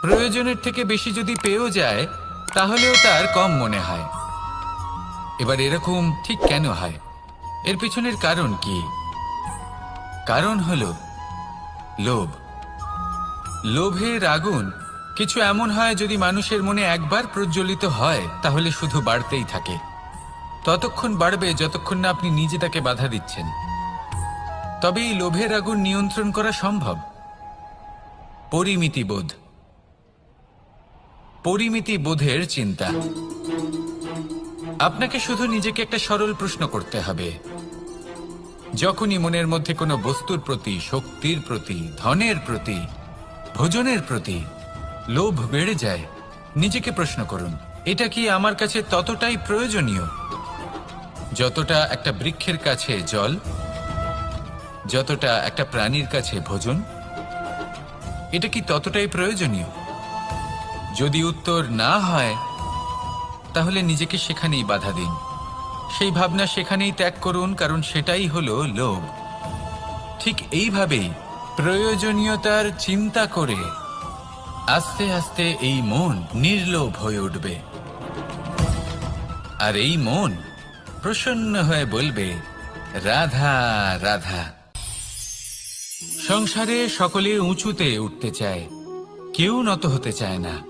প্রয়োজনের থেকে বেশি যদি পেয়েও যায়, তাহলেও তার কম মনে হয়। এবার এরকম ঠিক কেন হয়? এর পিছনের কারণ কি? কারণ হল, লোভ। লোভের আগুন কিছু এমন হয় যদি মানুষের মনে একবার প্রজ্বলিত হয়, তাহলে শুধু বাড়তেই থাকে। ততক্ষণ বাড়বে যতক্ষণ না আপনি নিজে তাকে বাধা দিচ্ছেন। তবে এই লোভের আগুন নিয়ন্ত্রণ করা সম্ভব। পরিমিতিবোধ। পরিমিতি বোধের চিন্তা। আপনাকে শুধু নিজেকে একটা সরল প্রশ্ন করতে হবে। যখনই মনের মধ্যে কোনো বস্তুর প্রতি, শক্তির প্রতি, ধনের প্রতি, ভোজনের প্রতি লোভ বেড়ে যায়, নিজেকে প্রশ্ন করুন, এটা কি আমার কাছে ততটাই প্রয়োজনীয়? যতটা একটা বৃক্ষের কাছে জল, যতটা একটা প্রাণীর কাছে ভোজন, এটা কি ততটাই প্রয়োজনীয়? যদি উত্তর না হয়, তাহলে নিজেকে সেখানেই বাধা দিন। সেই ভাবনা সেখানেই ত্যাগ করুন, কারণ সেটাই হলো লোভ। ঠিক এইভাবেই প্রয়োজনীয়তার চিন্তা করে আস্তে আস্তে এই মন নির্লোভ হয়ে উঠবে। আর এই মন প্রসন্ন হয়ে বলবে, রাধা রাধা। সংসারে সকলে উঁচুতে উঠতে চায়, কেউ নত হতে চায় না।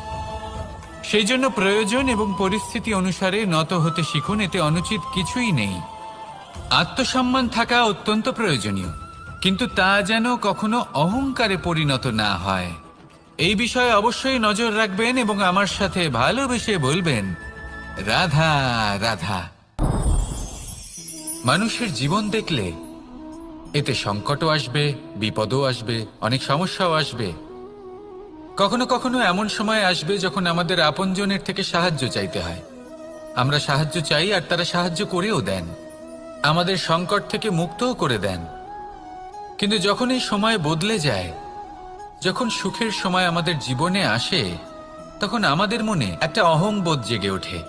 সেই জন্য প্রয়োজন এবং পরিস্থিতি অনুসারে নত হতে শিখুন, এতে অনুচিত কিছুই নেই। আত্মসম্মান থাকা অত্যন্ত প্রয়োজনীয়, কিন্তু তা যেন কখনো অহংকারে পরিণত না হয়। এই বিষয়ে অবশ্যই নজর রাখবেন এবং আমার সাথে ভালোবেসে বলবেন, রাধা রাধা। মানুষের জীবন দেখলে এতে সংকটও আসবে, বিপদও আসবে, অনেক সমস্যাও আসবে। কখনো কখনো এমন সময় আসবে যখন আমাদের আপনজনের থেকে সাহায্য চাইতে হয়। আমরা সাহায্য চাই আর তারা সাহায্য করেও দেন। আমাদের সংকট থেকে মুক্তও করে দেন। কিন্তু যখন এই সময় বদলে যায়, যখন সুখের সময় আমাদের জীবনে আসে, তখন আমাদের মনে একটা অহংবোধ জেগে ওঠে।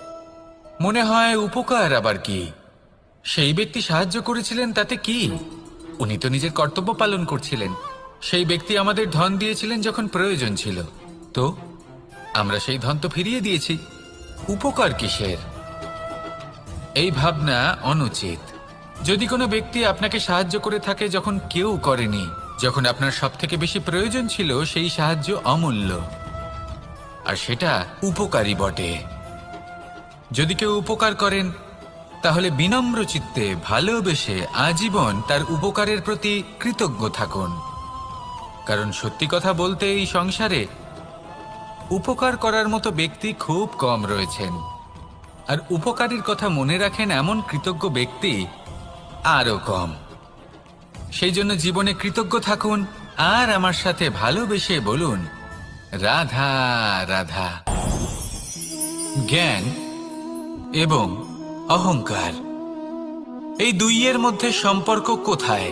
মনে হয়, উপকার আবার কি? সেই ব্যক্তি সাহায্য করেছিলেন তাতে কি? উনি তো নিজের কর্তব্য পালন করছিলেন। সেই ব্যক্তি আমাদের ধন দিয়েছিলেন যখন প্রয়োজন ছিল। তো, আমরা সেই ধন তো ফিরিয়ে দিয়েছি। উপকার কিসের? এই ভাবনা অনুচিত। যদি কোনো ব্যক্তি আপনাকে সাহায্য করে থাকে যখন কেউ করেনি, যখন আপনার সব থেকে বেশি প্রয়োজন ছিল সেই সাহায্য অমূল্য। আর সেটা উপকারী বটে। যদি কেউ উপকার করেন, তাহলে বিনম্র চিত্তে ভালোবেসে আজীবন তার উপকারের প্রতি কৃতজ্ঞ থাকুন। কারণ সত্যি কথা বলতে এই সংসারে উপকার করার মতো ব্যক্তি খুব কম রয়েছেন। আর উপকারীর কথা মনে রাখেন এমন কৃতজ্ঞ ব্যক্তি আরও কম। সেই জন্য জীবনে কৃতজ্ঞ থাকুন আর আমার সাথে ভালোবেসে বলুন, রাধা রাধা। জ্ঞান এবং অহংকার, এই দুইয়ের মধ্যে সম্পর্ক কোথায়?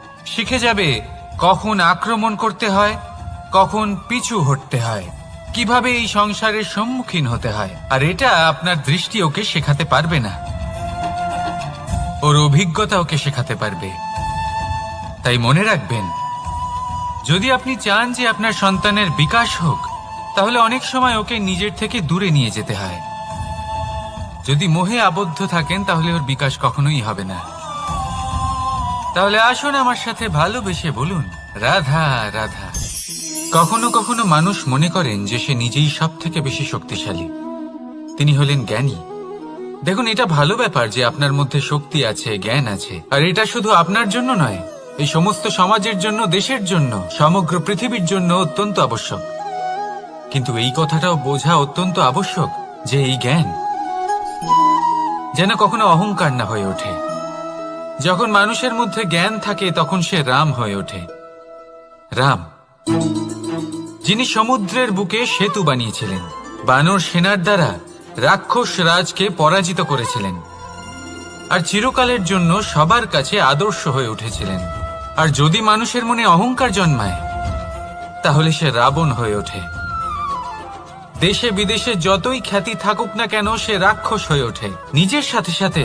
শিখে যাবে কখন আক্রমণ করতে হয়, কখন পিছু হটতে হয়, কীভাবে এই সংসারের সম্মুখীন হতে হয়, আর এটা আপনার দৃষ্টি ওকে শেখাতে পারবে না। ওর অভিজ্ঞতা ওকে শেখাতে পারবে। তাই মনে রাখবেন, যদি আপনি চান যে আপনার সন্তানের বিকাশ হোক, তাহলে অনেক সময় ওকে নিজের থেকে দূরে নিয়ে যেতে হয়। যদি মোহে আবদ্ধ থাকেন, তাহলে ওর বিকাশ কখনোই হবে না। তাহলে আসুন আমার সাথে ভালোবেসে বলুন, রাধা রাধা। কখনো কখনো মানুষ মনে করেন যে সে নিজেই সব থেকে বেশি শক্তিশালী। তিনি হলেন জ্ঞানী। দেখুন, এটা ভালো ব্যাপার যে আপনার মধ্যে শক্তি আছে, জ্ঞান আছে। আর এটা শুধু আপনার জন্য নয়, এই সমস্ত সমাজের জন্য, দেশের জন্য, সমগ্র পৃথিবীর জন্য অত্যন্ত আবশ্যক। কিন্তু এই কথাটাও বোঝা অত্যন্ত আবশ্যক যে এই জ্ঞান যেন কখনো অহংকার না হয়ে ওঠে। যখন মানুষের মধ্যে জ্ঞান থাকে, তখন সে রাম হয়ে ওঠে। রাম, যিনি সমুদ্রের বুকে সেতু বানিয়েছিলেন, বানর সেনার দ্বারা রাক্ষস রাজকে পরাজিত করেছিলেন, আর চিরকালের জন্য সবার কাছে আদর্শ হয়ে উঠেছিলেন। আর যদি মানুষের মনে অহংকার জন্মায়, তাহলে সে রাবণ হয়ে ওঠে। দেশে বিদেশে যতই খ্যাতি থাকুক না কেন, সে রাক্ষস হয়ে ওঠে। নিজের সাথে সাথে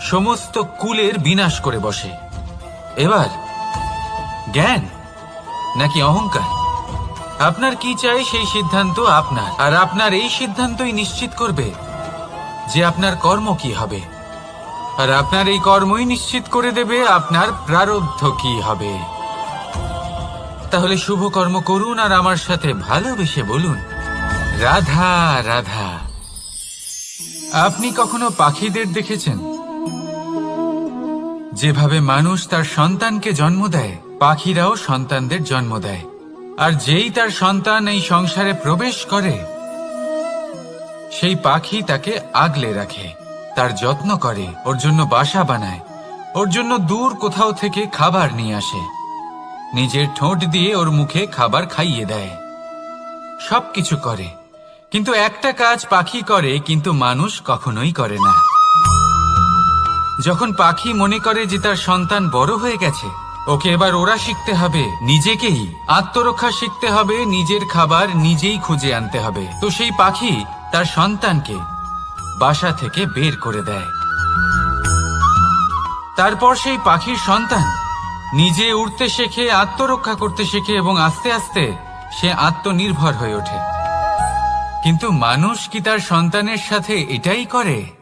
সমস্ত কুলের বিনাশ করে বসে। এবার, জ্ঞান নাকি অহংকার? আপনার কি চাই সেই সিদ্ধান্ত আপনার? আর আপনার এই সিদ্ধান্তই নিশ্চিত করবে যে আপনার কর্ম কি হবে। আর আপনার এই কর্মই নিশ্চিত করে দেবে আপনার প্রারব্ধ কি হবে। তাহলে শুভ কর্ম করুন আর আমার সাথে ভালোবেসে বলুন, রাধা রাধা। আপনি কখনো পাখিদের দেখেছেন? যেভাবে মানুষ তার সন্তানকে জন্ম দেয়, পাখিরাও সন্তানদের জন্ম দেয়। আর যেই তার সন্তান এই সংসারে প্রবেশ করে, সেই পাখি তাকে আগলে রাখে, তার যত্ন করে, ওর জন্য বাসা বানায়, ওর জন্য দূর কোথাও থেকে খাবার নিয়ে আসে। নিজের ঠোঁট দিয়ে ওর মুখে খাবার খাইয়ে দেয়। সবকিছু করে। কিন্তু একটা কাজ পাখি করে, কিন্তু মানুষ কখনোই করে না। যখন পাখি মনে করে যে তার সন্তান বড় হয়ে গেছে, ওকে এবার ওরা শিখতে হবে নিজেকেই। আত্মরক্ষা শিখতে হবে, নিজের খাবার নিজেই খুঁজে আনতে হবে। তো সেই পাখি তার সন্তানকে বাসা থেকে বের করে দেয়। তারপর সেই পাখির সন্তান নিজে উড়তে শেখে, আত্মরক্ষা করতে শেখে এবং আস্তে আস্তে সে আত্মনির্ভর হয়ে ওঠে। কিন্তু মানুষ কি তার সন্তানের সাথে এটাই করে?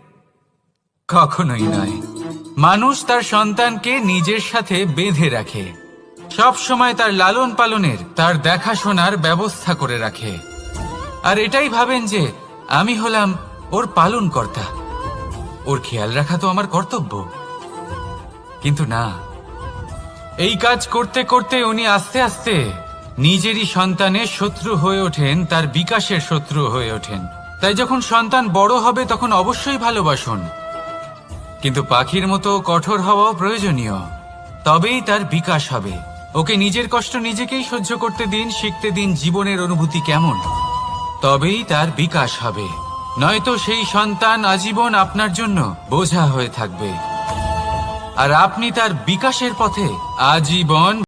কখনোই নয়। মানুষ তার সন্তানকে নিজের সাথে বেঁধে রাখে। সব সময় তার লালন পালনের, তার দেখাশোনার ব্যবস্থা করে রাখে। আর এটাই ভাবেন যে, আমি হলাম ওর পালন কর্তা ওর খেয়াল রাখা তো আমার কর্তব্য। কিন্তু না। এই কাজ করতে করতে উনি আস্তে আস্তে নিজেরই সন্তানের শত্রু হয়ে ওঠেন, তার বিকাশের শত্রু হয়ে ওঠেন। তাই যখন সন্তান বড় হবে, তখন অবশ্যই ভালোবাসুন। কিন্তু পাখির মতো কঠোর হওয়াও প্রয়োজনীয়। তবেই তার বিকাশ হবে। ওকে নিজের কষ্ট নিজেকেই সহ্য করতে দিন, শিখতে দিন জীবনের অনুভূতি কেমন। তবেই তার বিকাশ হবে। নয়তো সেই সন্তান আজীবন আপনার জন্য বোঝা হয়ে থাকবে। আর আপনি তার বিকাশের পথে আজীবন